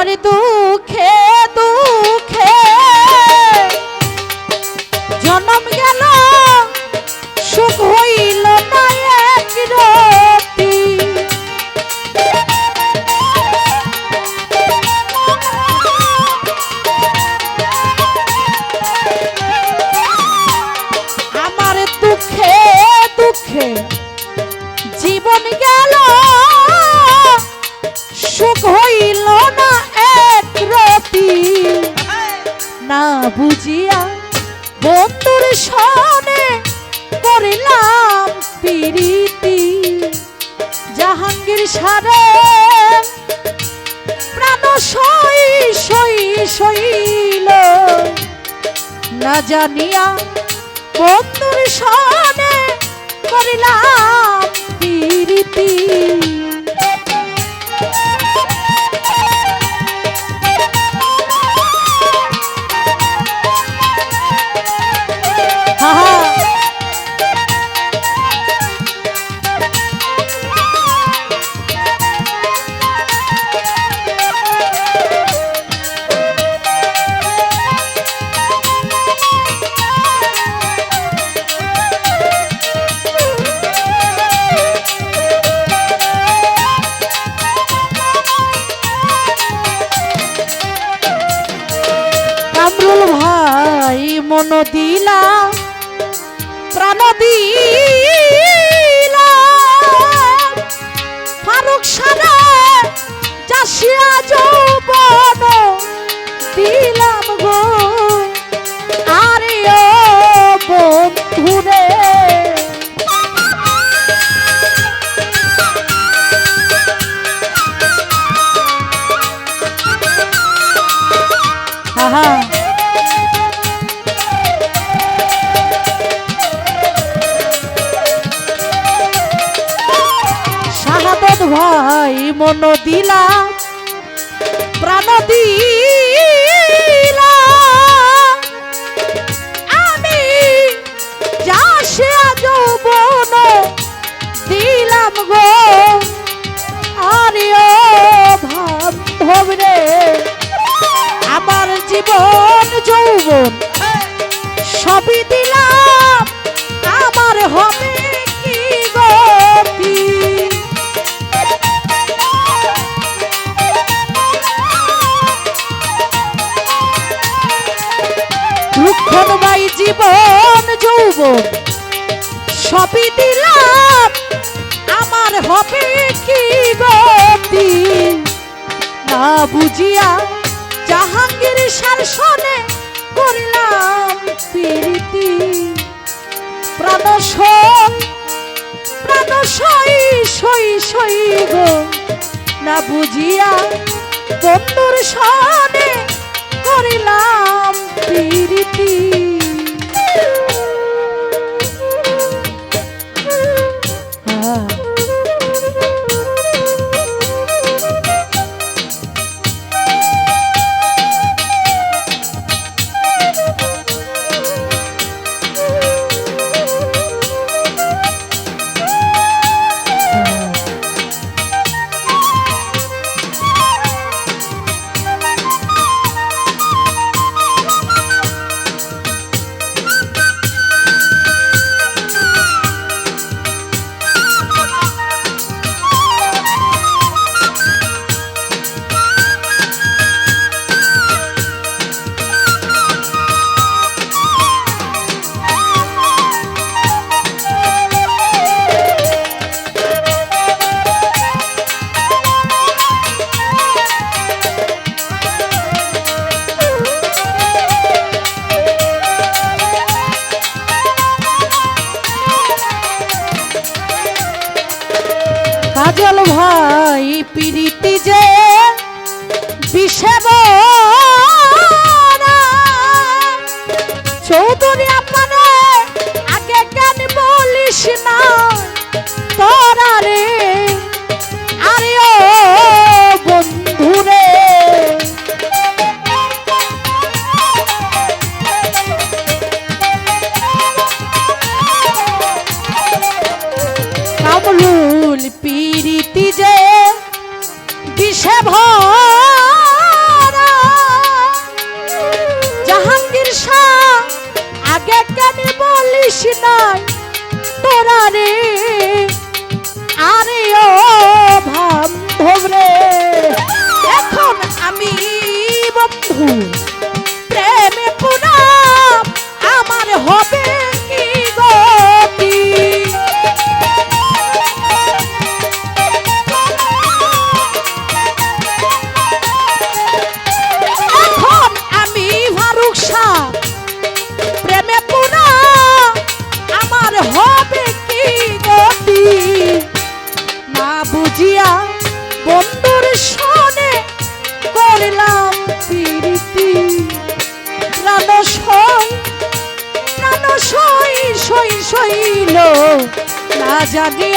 আমার দুঃখে দুঃখে বুঝিয়া বন্ধুর সনে করিলাম পিরিতি। জাহাঙ্গীর সারে প্রাণ সই সই সইল। না জানিয়া বন্ধুর সনে করিলাম মন দিলা প্রাণ দিলা। ফারুক সারা চাষিয়া যৌবন দিলাম গো। ভাই মন দিলা, প্রাণ দিলা। আমি দিলাম গো, আরে ও ভাব রে। আমার জীবন, যৌবন, সবই রুক্ষণবাই জীবন, যৌবন, সবই দিলাম। আমার হবে কি গতি না বুঝিয়া জাহাঙ্গীর শাসনে করলাম প্রীতি। প্রাণ সই সই সই সই গো। না বুঝিয়া বন্ধুর সনে করিলাম প্রীতি কাজল ভাই পিরিতি যে বিষে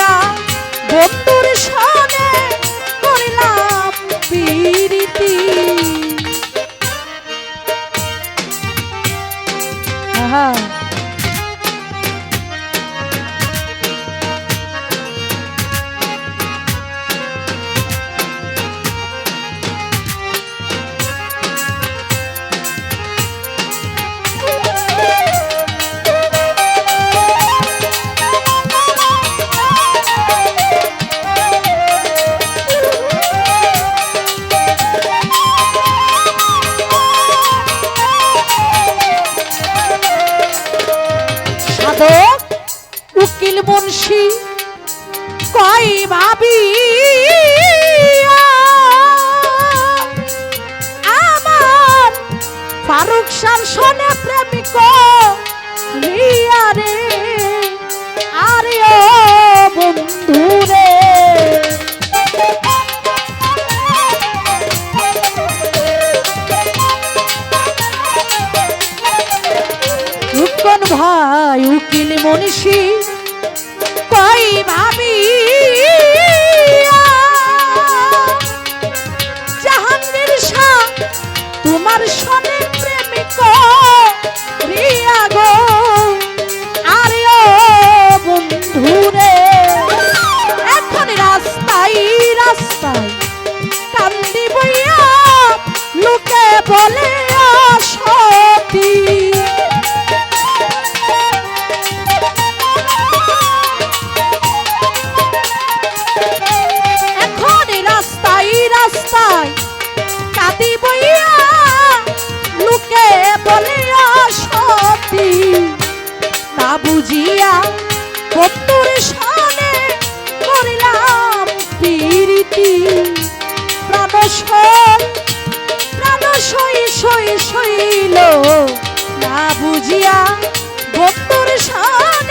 জানিয়া উকিল মুন্সি কই ভাবি? আমার ফারুক শাসনে প্রেমিক রিয়া রে। বুঝিয়া কত্তর সামনে করিলাম প্রীতি। প্রাণ সই প্রাণ সই সই সইল। না বুঝিয়া কত্তর সামনে